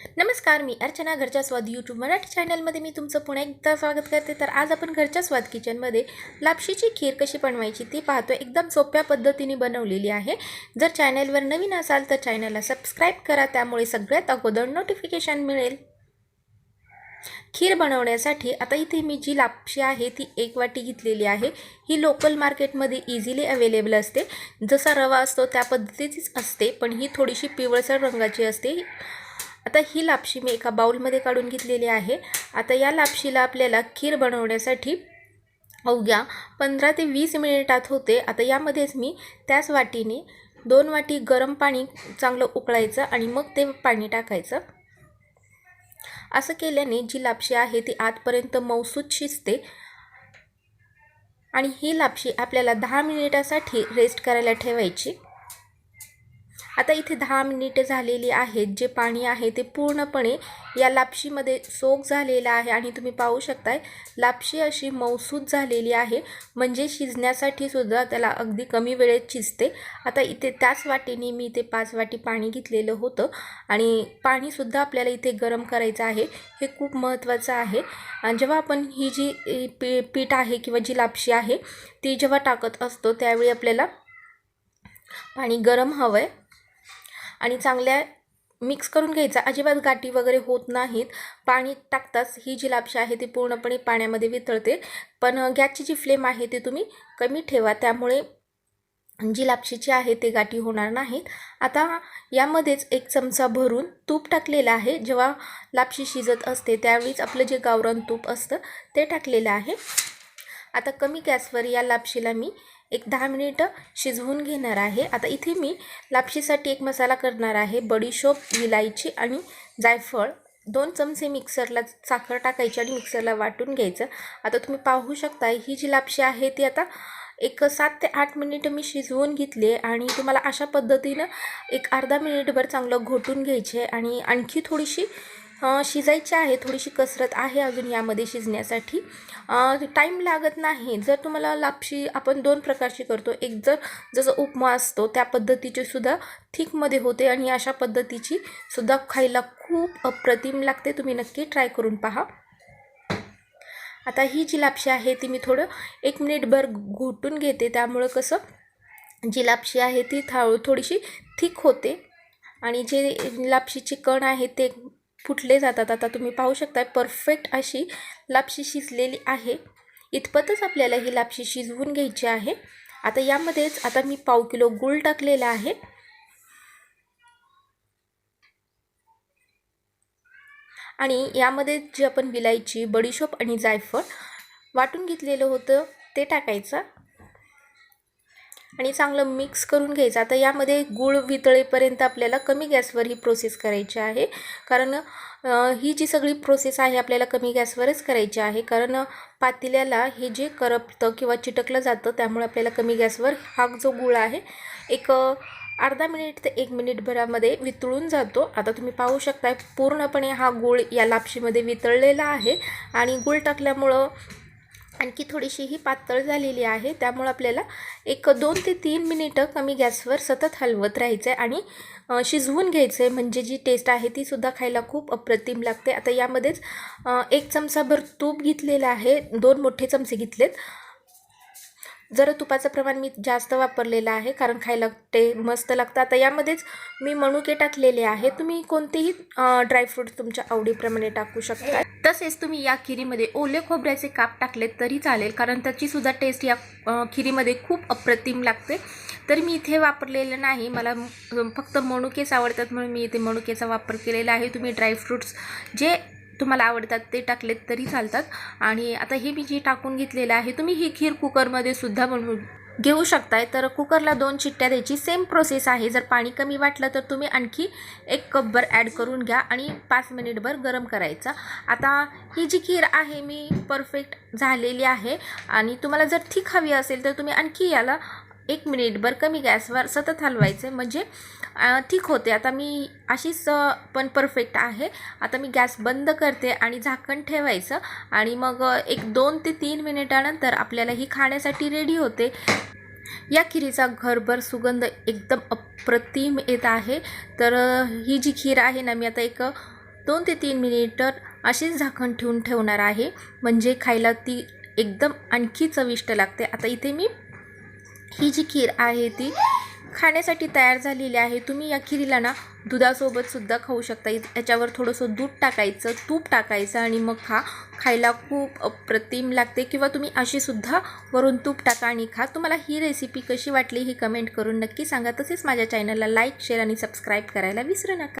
नमस्कार मी अर्चना घरच्या स्वाद यूट्यूब मराठी चॅनलमध्ये मी तुमचं पुन्हा एकदा स्वागत करते. तर आज आपण घरच्या स्वाद किचनमध्ये लापशीची खीर कशी बनवायची ती पाहतो एकदम सोप्या पद्धतीने बनवलेली आहे. जर चॅनलवर नवीन असाल तर चॅनलला सबस्क्राईब करा. त्यामुळे सगळ्यात अगोदर नोटिफिकेशन मिळेल. खीर बनवण्यासाठी आता इथे मी जी लापशी आहे ती एक वाटी घेतलेली आहे. ही लोकल मार्केटमध्ये इझिली अवेलेबल असते. जसा रवा असतो त्या पद्धतीचीच असते. पण ही थोडीशी पिवळसर रंगाची असते. आता ही लापशी मी एका बाऊलमध्ये काढून घेतलेली आहे. आता या लापशीला आपल्याला खीर बनवण्यासाठी अवघ्या पंधरा ते वीस मिनिटात होते. आता यामध्येच मी त्याच वाटीने दोन वाटी गरम पाणी चांगलं उकळायचं आणि मग ते पाणी टाकायचं. असं केल्याने जी लापशी आहे ती आतपर्यंत मौसूद शिजते आणि ही लापशी आपल्याला दहा मिनिटासाठी रेस्ट करायला ठेवायची. आता इथे दहा मिनिटे झालेली आहेत. जे पाणी आहे ते पूर्णपणे या लापशीमध्ये सोक झालेला आहे आणि तुम्ही पाहू शकताय लापशी अशी मौसूद झालेली आहे. म्हणजे शिजण्यासाठी सुद्धा त्याला अगदी कमी वेळेत शिजते. आता इथे त्याच वाटीने मी इथे पाच वाटी पाणी घेतलेलं होतं आणि पाणीसुद्धा आपल्याला इथे गरम करायचं आहे. हे खूप महत्त्वाचं आहे. आणि जेव्हा आपण ही जी पी पीठ आहे किंवा जी लापशी आहे ती जेव्हा टाकत असतो त्यावेळी आपल्याला पाणी गरम हवं आहे आणि चांगल्या मिक्स करून घ्यायचा. अजिबात गाठी वगैरे होत नाहीत. पाणी टाकताच ही जी लापशी आहे ती पूर्णपणे पाण्यामध्ये वितळते. पण गॅसची जी फ्लेम आहे ती तुम्ही कमी ठेवा. त्यामुळे जी लापशीची आहे ते गाठी होणार नाहीत. आता यामध्येच एक चमचा भरून तूप टाकलेलं आहे. जेव्हा लापशी शिजत असते त्यावेळीच आपलं जे गावरान तूप असतं ते टाकलेलं आहे. आता कमी गॅसवर या लापशीला मी एक दहा मिनिटं शिजवून घेणार आहे. आता इथे मी लापशीसाठी एक मसाला करणार आहे. बडीशोप विलायची आणि जायफळ. दोन चमचे मिक्सरला साखर टाकायची आणि मिक्सरला वाटून घ्यायचं. आता तुम्ही पाहू शकता ही जी लापशी आहे ती आता एक सात ते आठ मिनिटं मी शिजवून घेतली आणि तुम्हाला अशा पद्धतीनं एक अर्धा मिनिटभर चांगलं घोटून घ्यायचे आणि आणखी थोडीशी शिजायची आहे थोडीशी कसरत आहे अजून यामध्ये शिजण्यासाठी. टाईम लागत नाही. जर तुम्हाला लापशी आपण दोन प्रकारची करतो. एक जर जसं उपमा असतो त्या पद्धतीची सुद्धा थिकमध्ये होते आणि अशा पद्धतीची सुद्धा खायला खूप अप्रतिम लागते. तुम्ही नक्की ट्राय करून पहा. आता ही जी लापशी आहे ती मी थोडं एक मिनिटभर घोटून घेते. त्यामुळं कसं जी लापशी आहे ती था थोडीशी थिक होते. आणि जे लापशीचे कण आहे ते फुटले जातात. आता तुम्ही पाहू शकता परफेक्ट अशी लापशी शिजलेली आहे. इतपतच आपल्याला ही लापशी शिजवून घ्यायची आहे. आता यामध्येच आता मी पाव किलो गूळ टाकलेला आहे. आणि यामध्ये जी आपण विलायची बडीशोप आणि जायफळ वाटून घेतलेलं होतं ते टाकायचं. आणि चांगलं मिक्स करून घ्यायचं. आता यामध्ये गूळ वितळेपर्यंत आपल्याला कमी गॅसवर ही प्रोसेस करायची आहे. कारण ही जी सगळी प्रोसेस आहे आपल्याला कमी गॅसवरच करायची आहे. कारण पातेल्याला हे जे करपतं किंवा चिटकलं जातं त्यामुळे आपल्याला कमी गॅसवर हा जो गूळ आहे एक अर्धा मिनिट ते एक मिनिटभरामध्ये वितळून जातो. आता तुम्ही पाहू शकता पूर्णपणे हा गूळ या लापशीमध्ये वितळलेला आहे. आणि गूळ टाकल्यामुळं आणखी थोडीशी ही पातळ झालेली आहे. त्यामुळं आपल्याला एक दोन ते तीन मिनिटं कमी गॅसवर सतत हलवत राहायचं आहे आणि शिजवून घ्यायचं आहे म्हणजे जी टेस्ट आहे ती सुद्धा खायला खूप अप्रतिम लागते. आता यामध्येच एक चमचाभर तूप घेतलेलं आहे. दोन मोठे चमचे घेतलेत. जरा तुपाचं प्रमाण मी जास्त वापरलेलं आहे कारण खायला ते मस्त लागतं. आता यामध्येच मी मणुके टाकलेले आहे तुम्ही कोणतेही ड्रायफ्रूट तुमच्या आवडीप्रमाणे टाकू शकता. तसेच तुम्ही या खिरीमध्ये ओले खोबऱ्याचे काप टाकलेत तरी चालेल कारण त्याचीसुद्धा टेस्ट या खिरीमध्ये खूप अप्रतिम लागते. तर मी इथे वापरलेलं नाही मला फक्त मणुकेच आवडतात म्हणून मी इथे मणुकेचा वापर केलेला आहे. तुम्ही ड्रायफ्रूट्स जे तुम्हाला आवडतात ते टाकलेत तरी चालतात. आणि आता हे मी जे टाकून घेतलेलं आहे तुम्ही ही खीर कुकरमध्ये सुद्धा बनवून घेऊ शकताय. तर कुकरला दोन चिट्ट्या द्यायची. सेम प्रोसेस आहे. जर पाणी कमी वाटलं तर तुम्ही आणखी एक कपभर ॲड करून घ्या आणि पाच मिनिटभर गरम करायचा. आता ही जी खीर आहे मी परफेक्ट झालेली आहे. आणि तुम्हाला जर थिक हवी असेल तर तुम्ही आणखी याला एक मिनिटभर कमी गॅसवर सतत हलवायचे म्हणजे ठीक होते. आता मी अशीच पण परफेक्ट आहे. आता मी गॅस बंद करते आणि झाकण ठेवायचं आणि मग एक दोन ते तीन मिनिटानंतर आपल्याला ही खाण्यासाठी रेडी होते. या खिरीचा घरभर सुगंध एकदम अप्रतिम येत आहे. तर ही जी खीर आहे ना मी आता एक दोन ते तीन मिनिटं अशीच झाकण ठेवून ठेवणार आहे. म्हणजे खायला ती एकदम आणखी चविष्ट लागते. आता इथे मी ही जी खीर आहे ती खाण्यासाठी तयार झालेली आहे. तुम्ही या खिरीला ना दुधासोबत सुद्धा खाऊ शकता. याच्यावर थोडंसं दूध टाकायचं तूप टाकायचं आणि मग खा. खायला खूप अप्रतिम लागते. किंवा तुम्ही अशीसुद्धा वरून तूप टाका आणि खा. तुम्हाला ही रेसिपी कशी वाटली ही कमेंट करून नक्की सांगा. तसेच माझ्या चॅनलला लाईक शेअर आणि सबस्क्राईब करायला विसरू नका.